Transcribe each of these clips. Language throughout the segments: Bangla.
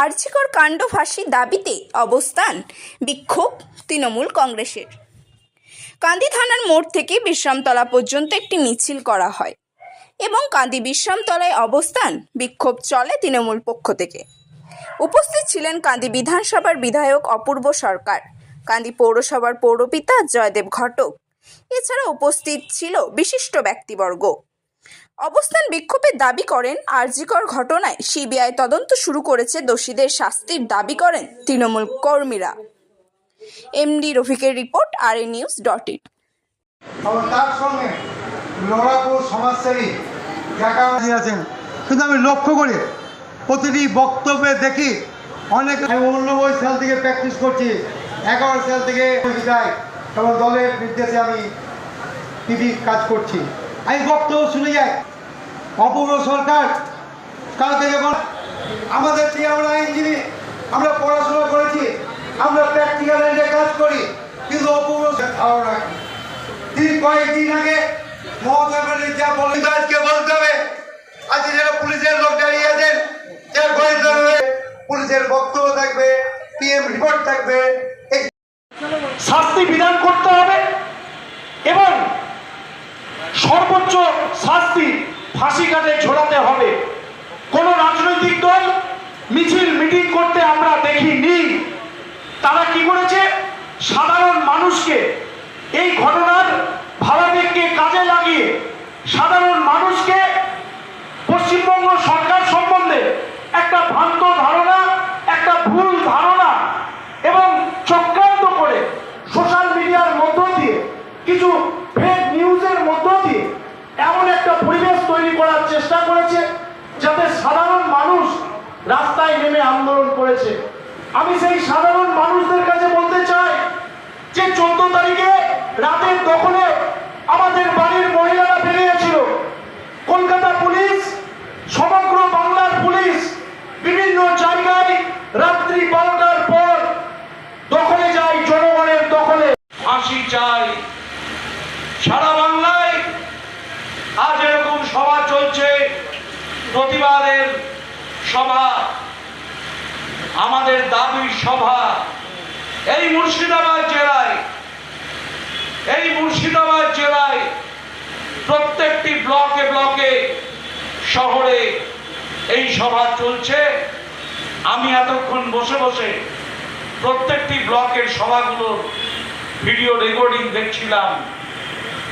আর্যিকর কাণ্ড ফাঁসির দাবিতে অবস্থান বিক্ষোভ তৃণমূল কংগ্রেসের। কান্দি থানার মোড় থেকে বিশ্রামতলা পর্যন্ত একটি মিছিল করা হয় এবং কান্দি বিশ্রামতলায় অবস্থান বিক্ষোভ চলে তৃণমূল পক্ষ থেকে। উপস্থিত ছিলেন কান্দি বিধানসভার বিধায়ক অপূর্ব সরকার, কান্দি পৌরসভার পৌরপিতা জয়দেব ঘটক। এছাড়া উপস্থিত ছিল বিশিষ্ট ব্যক্তিবর্গ। অবস্থান বিক্ষোভের দাবি করেন আরজিকর ঘটনায় সিবিআই তদন্ত শুরু করেছে দোষীদের শাস্তির দাবি করেন তৃণমূল কর্মীরা। এমডি রফিকের রিপোর্ট আর এ নিউজ ডট ইট তার সঙ্গে আছেন। কিন্তু আমি লক্ষ্য করি, প্রতিটি বক্তব্যে দেখি অনেক আমি সাল থেকে প্র্যাকটিস করছি। এগারো সাল থেকে বিদায়। এবং দলের নির্দেশে আমি টিভি কাজ করছি। আমি বক্তব্য শুনে যাই। অপূর্ব সরকার কালকে যখন আমাদের যে আমরা আইনজীবী, আমরা পড়াশোনা করেছি, আমরা প্র্যাকটিক্যাল লাইনে কাজ করি, কিন্তু অপূর্ব ধারণা তিনি কয়েকদিন আগে মমতা যা বলে আজকে বলতে হবে, আজকে যারা পুলিশের লোক দাঁড়িয়ে আছেন যারা গণিত হবে পুলিশের বক্তব্য থাকবে পিএম রিপোর্ট থাকবে এই শাস্তি বিধান করতে হবে এবং সর্বোচ্চ শাস্তি ফাঁসি কাটে ঝোলাতে হবে কোন রাজনৈতিক দল মিছিল, মিটিং করতে আমরা দেখিনি। তারা কি করেছে? সাধারণ মানুষকে এই ঘটনার ভাবাবেগকে কাজে লাগিয়ে সাধারণ মানুষকে পশ্চিমবঙ্গ সরকার সম্বন্ধে একটা ভ্রান্ত ধারণা একটা ভুল ধারণা এবং চক্রান্ত করে সোশ্যাল মিডিয়ার মধ্য দিয়ে কিছু ফেক নিউজের মধ্য দিয়ে এমন একটা পরিবেশ তৈরি করার চেষ্টা করেছে যাতে সাধারণ মানুষ রাস্তায় নেমে আন্দোলন করেছে। আমি সেই সাধারণ মানুষদের কাছে বলতে চাই যে চোদ্দ তারিখে রাতের দখলে আমাদের বাড়ির মহিলারা বেরিয়েছিল। কলকাতা পুলিশ সমগ্র বাংলার পুলিশ বিভিন্ন জায়গায় রাত্রি বারোটার পর দখলে যায় জনগণের দখলে ফাঁসি চাই সারা বাংলায় আজ এরকম সভা চলছে প্রতিবাদের সভা, আমাদের দাবির সভা, এই মুর্শিদাবাদ জেলায়, এই মুর্শিদাবাদ জেলায় প্রত্যেকটি ব্লকে ব্লকে শহরে এই সভা চলছে। আমি এতক্ষণ বসে বসে প্রত্যেকটি ব্লকের সভাগুলোর ভিডিও রেকর্ডিং দেখছিলাম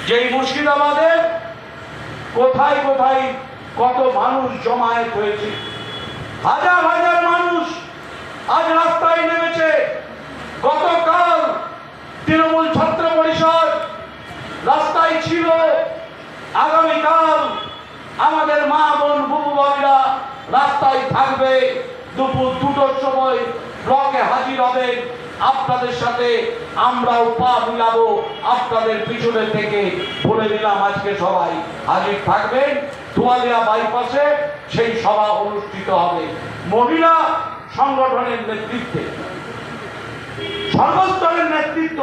যে মুর্শিদাবাদে কোথায় কোথায় কত মানুষ জমায়েত হয়েছে। হাজার হাজার মানুষ আজ রাস্তায় নেমেছে। গতকাল তৃণমূল ছাত্র পরিষদ রাস্তায় ছিল। আগামীকাল আমাদের মা বোন বুবু বাবিরা রাস্তায় থাকবে। দুপুর দুটোর সময় ব্লকে হাজির হবেন। আপনাদের সাথে আমরাও পা মিলাবো। আপনাদের পিছনে থেকে বলে দিলাম আজকে সবাই। হাজির থাকবেন। দুয়ালিয়া বাইপাসে সেই সভা অনুষ্ঠিত হবে মহিলা সংগঠনের নেতৃত্বে। সর্বস্তরের নেতৃত্ব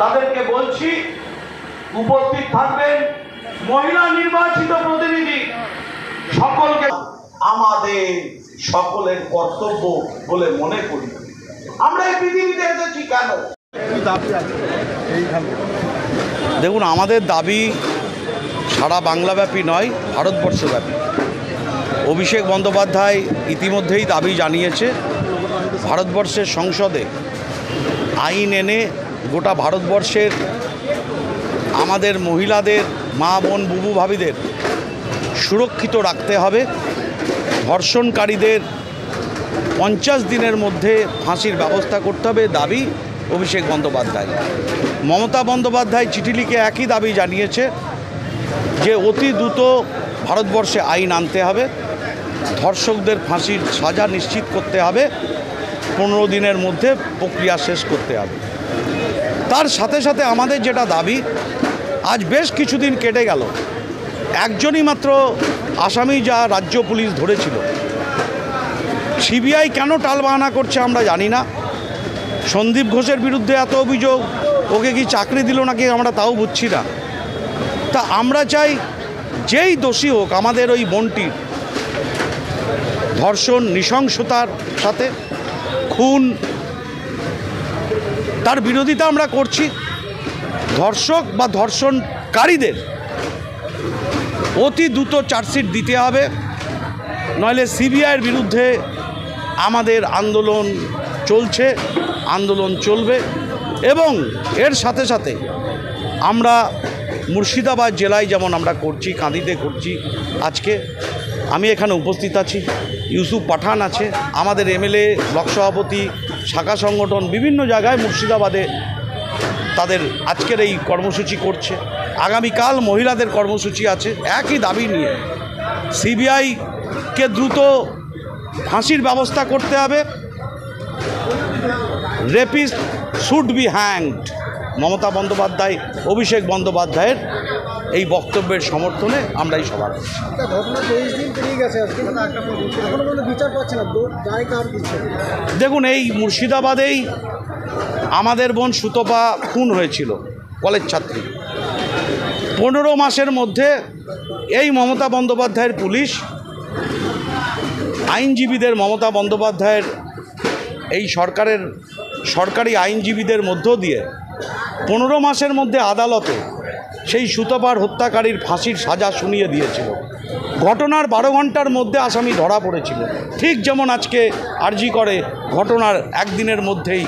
তাদেরকে বলছি উপস্থিত থাকবেন মহিলা নির্বাচিত প্রতিনিধি সকলকে। আমাদের সকলের কর্তব্য বলে মনে করি। আমরা এই পৃথিবীতে এসেছি কেন? দেখুন আমাদের দাবি সারা বাংলাব্যাপী নয় ভারতবর্ষব্যাপী। অভিষেক বন্দ্যোপাধ্যায় ইতিমধ্যেই দাবি জানিয়েছে, ভারতবর্ষের সংসদে আইন এনে গোটা ভারতবর্ষের আমাদের মহিলাদের, মা, বোন, বুবু ভাবিদের সুরক্ষিত রাখতে হবে। ধর্ষণকারীদের পঞ্চাশ দিনের মধ্যে ফাঁসির ব্যবস্থা করতে হবে দাবি অভিষেক বন্দ্যোপাধ্যায়। মমতা বন্দ্যোপাধ্যায় চিঠি লিখে একই দাবি জানিয়েছে যে অতি দ্রুত ভারতবর্ষে আইন আনতে হবে। ধর্ষকদের ফাঁসির সাজা নিশ্চিত করতে হবে। পনেরো দিনের মধ্যে প্রক্রিয়া শেষ করতে হবে। তার সাথে সাথে আমাদের যেটা দাবি, আজ বেশ কিছুদিন কেটে গেল। একজনই মাত্র আসামি যা রাজ্য পুলিশ ধরেছিল। সিবিআই কেন টালবাহানা করছে আমরা জানি না। সন্দীপ ঘোষের বিরুদ্ধে এত অভিযোগ, ওকে কি চাকরি দিল নাকি আমরা তাও বুঝছি না। তা আমরা চাই, যেই দোষী হোক, আমাদের ওই বোনটির ধর্ষণ, নৃশংসতার সাথে খুন। তার বিরোধিতা আমরা করছি। ধর্ষক বা ধর্ষণকারীদের অতি দ্রুত চার্জশিট দিতে হবে। নইলে সিবিআইয়ের বিরুদ্ধে আমাদের আন্দোলন চলছে, আন্দোলন চলবে এবং এর সাথে সাথে আমরা মুর্শিদাবাদ জেলায় যেমন আমরা করছি, কাঁদিতে করছি আজকে আমি এখানে উপস্থিত আছি। ইউসুফ পাঠান আছে, আমাদের এমএলএ, ব্লক সভাপতি, শাখা সংগঠন, বিভিন্ন জায়গায় মুর্শিদাবাদে তাদের আজকের এই কর্মসূচি করছে। আগামীকাল মহিলাদের কর্মসূচি আছে, একই দাবি নিয়ে। সিবিআইকে দ্রুত ফাঁসির ব্যবস্থা করতে হবে। Rapist should be hanged. Mamata Bandyopadhyay, Abhishek বন্দ্যোপাধ্যায়ের এই বক্তব্যের সমর্থনে আমরাই সবার সভা করছি। একটা ঘটনা তেইশ দিন পেরিয়ে গেছে আজকে এখনও পর্যন্ত বিচার পাচ্ছে না। দো- দায় কার দিচ্ছে দেখুন এই মুর্শিদাবাদেই আমাদের বোন সুতপা খুন হয়েছিল কলেজ ছাত্রী। পনেরো মাসের মধ্যে এই মমতা বন্দ্যোপাধ্যায়ের পুলিশ আইনজীবীদের মমতা বন্দ্যোপাধ্যায়ের এই সরকারের সরকারি আইনজীবীদের মধ্য দিয়ে পনেরো মাসের মধ্যে আদালতে সেই সুতপার হত্যাকারীর ফাঁসির সাজা শুনিয়ে দিয়েছিল। ঘটনার বারো ঘণ্টার মধ্যে আসামি ধরা পড়েছিল। ঠিক যেমন আজকে আরজি করে, ঘটনার একদিনের মধ্যেই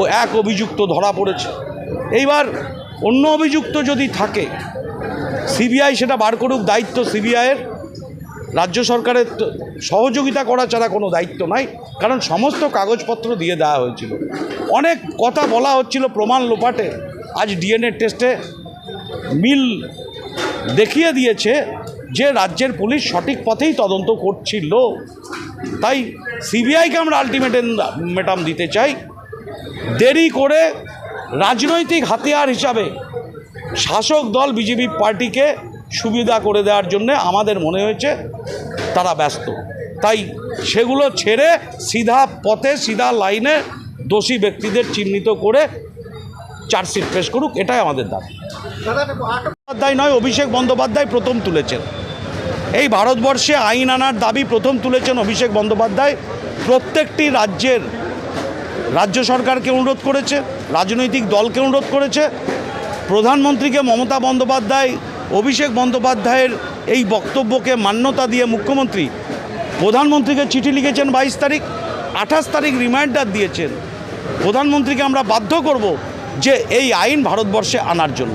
ও এক অভিযুক্ত ধরা পড়েছে। এইবার অন্য অভিযুক্ত যদি থাকে, সিবিআই সেটা বার করুক, দায়িত্ব সিবিআইয়ের। রাজ্য সরকারের সহযোগিতা করা ছাড়া কোনো দায়িত্ব নাই, কারণ সমস্ত কাগজপত্র দিয়ে দেওয়া হয়েছিল। অনেক কথা বলা হচ্ছিল প্রমাণ লোপাটে। আজ ডিএনএ টেস্টে মিল দেখিয়ে দিয়েছে যে রাজ্যের পুলিশ সঠিক পথেই তদন্ত করছিল। তাই সিবিআইকে আমরা আলটিমেটাম দিতে চাই। দেরি করে রাজনৈতিক হাতিয়ার হিসাবে শাসক দল বিজেপি পার্টিকে সুবিধা করে দেওয়ার জন্য আমাদের মনে হয়েছে তারা ব্যস্ত। তাই সেগুলো ছেড়ে সিধা পথে, সিধা লাইনে দোষী ব্যক্তিদের চিহ্নিত করে চার্জশিট পেশ করুক, এটাই আমাদের দাবি। বন্দ্যোপাধ্যায় নয়, অভিষেক বন্দ্যোপাধ্যায় প্রথম তুলেছেন। এই ভারতবর্ষে আইন আনার দাবি প্রথম তুলেছেন অভিষেক বন্দ্যোপাধ্যায়। প্রত্যেকটি রাজ্যের রাজ্য সরকারকে অনুরোধ করেছে, রাজনৈতিক দলকে অনুরোধ করেছে। প্রধানমন্ত্রীকে মমতা বন্দ্যোপাধ্যায়, অভিষেক বন্দ্যোপাধ্যায়ের এই বক্তব্যকে মান্যতা দিয়ে মুখ্যমন্ত্রী প্রধানমন্ত্রীকে চিঠি লিখেছেন বাইশ তারিখ, আঠাশ তারিখ রিমাইন্ডার দিয়েছেন। প্রধানমন্ত্রীকে আমরা বাধ্য করব যে এই আইন ভারতবর্ষে আনার জন্য।